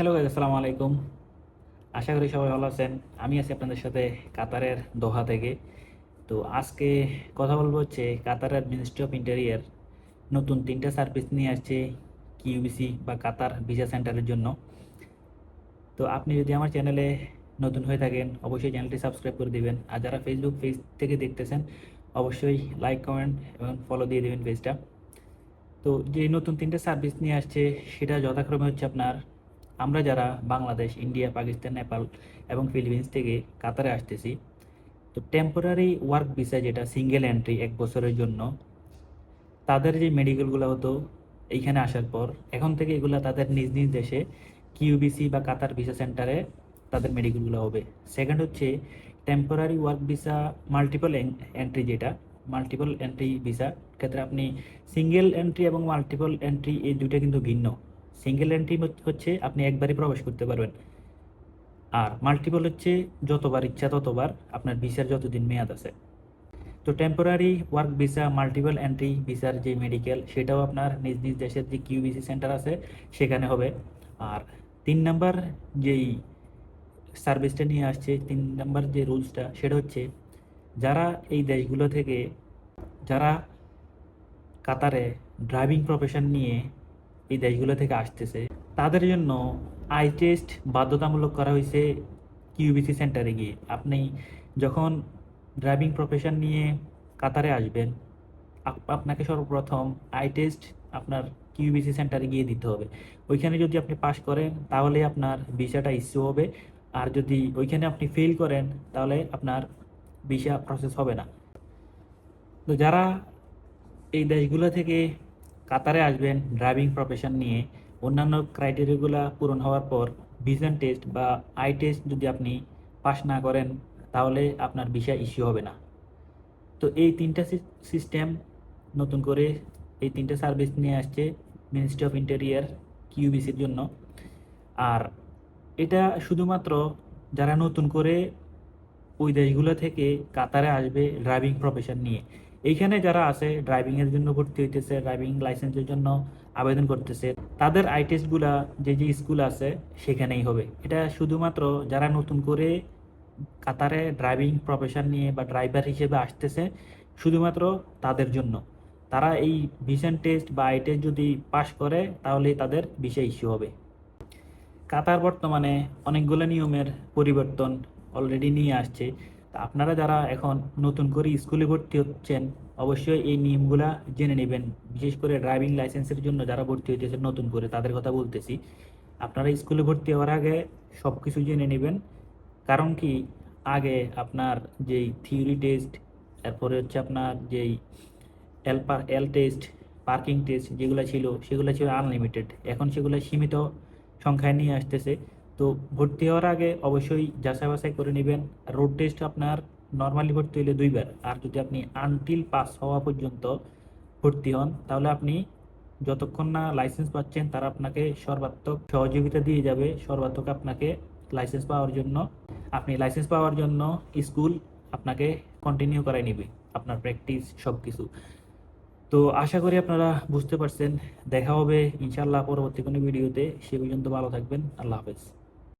Hello guys আসসালামু আলাইকুম। আশা করি সবাই ভালো আছেন। আমি আছি আপনাদের সাথে কাতারের দোহা থেকে। তো আজকে কথা বলব হচ্ছে কাতারের মিনিস্ট্রি অফ ইন্টেরিয়ার নতুন তিনটা সার্ভিস নিয়ে আসছে কিউবিসি বা কাতার ভিসা সেন্টারের জন্য। তো আপনি যদি আমার চ্যানেলে নতুন হয়ে থাকেন, অবশ্যই চ্যানেলটি সাবস্ক্রাইব করে দিবেন। আর যারা ফেসবুক পেজ থেকে দেখতেছেন, অবশ্যই লাইক কমেন্ট এবং ফলো দিয়ে দেবেন পেজটা তো যে নতুন তিনটে সার্ভিস নিয়ে আসছে, সেটা যথাক্রমে হচ্ছে আপনার আমরা যারা বাংলাদেশ, ইন্ডিয়া, পাকিস্তান, নেপাল এবং ফিলিপিন্স থেকে কাতারে আসতেছি, তো টেম্পোরারি ওয়ার্ক ভিসা যেটা সিঙ্গেল এন্ট্রি এক বছরের জন্য, তাদের যে মেডিকেলগুলো হতো এইখানে আসার পর, এখন থেকে এগুলো তাদের নিজ নিজ দেশে কিউবিসি বা কাতার ভিসা সেন্টারে তাদের মেডিকেলগুলো হবে। সেকেন্ড হচ্ছে temporary work visa multiple entry যেটা মাল্টিপল এন্ট্রি ভিসা ক্ষেত্রে আপনি সিঙ্গেল এন্ট্রি এবং মাল্টিপল এন্ট্রি এই দুইটা কিন্তু ভিন্ন। সিঙ্গেল এন্ট্রি হচ্ছে আপনি একবারই প্রবেশ করতে পারবেন। আর মাল্টিপল হচ্ছে যতবার ইচ্ছা ততবার আপনার ভিসার যতদিন মেয়াদ আছে। তো temporary work visa multiple entry ভিসার যে মেডিকেল সেটাও আপনার নিজ নিজ দেশের যে কিউবিসি সেন্টার আছে, সেখানে হবে। আর তিন নাম্বার যেই সার্ভিসটা নিয়ে আসছে, তিন নাম্বার যে রুলসটা সেটা হচ্ছে যারা এই দেশগুলো থেকে, যারা কাতারে ড্রাইভিং প্রফেশন নিয়ে এই দেশগুলো থেকে আসতেছে। তাদের জন্য আই টেস্ট বাধ্যতামূলক করা হয়েছে কিউবিসি সেন্টারে গিয়ে। আপনি যখন ড্রাইভিং প্রফেশন নিয়ে কাতারে আসবেন আপনাকে সর্বপ্রথম আই টেস্ট আপনার কিউবিসি সেন্টারে গিয়ে দিতে হবে। ওইখানে যদি আপনি পাস করেন, তাহলে আপনার ভিসাটা ইস্যু হবে। আর যদি ওইখানে আপনি ফেল করেন, তাহলে আপনার ভিসা প্রসেস হবে না। তো যারা এই দেশগুলো থেকে কাতারে আসবেন ড্রাইভিং প্রফেশন নিয়ে। অন্যান্য ক্রাইটেরিয়াগুলো পূরণ হওয়ার পর ভিজন টেস্ট বা আই টেস্ট যদি আপনি পাস না করেন, তাহলে আপনার ভিসা ইস্যু হবে না। তো এই তিনটা সিস্টেম নতুন করে এই তিনটা সার্ভিস নিয়ে আসছে মিনিস্ট্রি অফ ইন্টেরিয়ার কিউবিসির জন্য। আর এটা শুধুমাত্র যারা নতুন করে ওই দেশগুলো থেকে কাতারে আসবে ড্রাইভিং প্রফেশন নিয়ে। এইখানে যারা আছে ড্রাইভিং এর জন্য ভর্তি হইতেছে ড্রাইভিং লাইসেন্সের জন্য আবেদন করতেছে, তাদের আই টেস্টগুলা যে যে স্কুল আছে, সেখানেই হবে। এটা শুধুমাত্র যারা নতুন করে কাতারে ড্রাইভিং প্রফেশন নিয়ে বা ড্রাইভার হিসেবে আসতেছে, শুধুমাত্র তাদের জন্য। তারা এই ভিশন টেস্ট বা আই টেস্ট যদি পাশ করে তাহলে তাদের ভিসা ইস্যু হবে। কাতার বর্তমানে অনেকগুলো নিয়মের পরিবর্তন অলরেডি নিয়ে আসছে। আপনারা যারা এখন নতুন করে স্কুলে ভর্তি হচ্ছেন, অবশ্যই এই নিয়মগুলা জেনে নেবেন। বিশেষ করে ড্রাইভিং লাইসেন্সের জন্য যারা ভর্তি হইতেছে নতুন করে, তাদের কথা বলতেছি। আপনারা স্কুলে ভর্তি হওয়ার আগে সব কিছু জেনে নেবেন। কারণ কি? আগে আপনার যেই থিওরি টেস্ট তারপরে হচ্ছে আপনার যেই L L test parking test যেগুলো ছিল, সেগুলো ছিল আনলিমিটেড এখন সেগুলো সীমিত সংখ্যায় নিয়ে আসতেছে। তো ভর্তি হওয়ার আগে অবশ্যই যাচাই বাছাই করে নেবেন। রোড টেস্ট আপনার নর্মালি ভর্তি হলে দুইবার। আর যদি আপনি আনটিল পাস হওয়া পর্যন্ত ভর্তি হন, তাহলে আপনি যতক্ষণ না লাইসেন্স পাচ্ছেন, তারা আপনাকে সর্বাত্মক সহযোগিতা দিয়ে যাবে। সর্বাত্মক আপনাকে লাইসেন্স পাওয়ার জন্য, আপনি লাইসেন্স পাওয়ার জন্য স্কুল আপনাকে কন্টিনিউ করাই নেবে, আপনার প্র্যাকটিস সব কিছু তো আশা করি আপনারা বুঝতে পারছেন। দেখা হবে ইনশাল্লাহ পরবর্তী কোনো ভিডিওতে সে পর্যন্ত ভালো থাকবেন। আল্লাহ হাফেজ।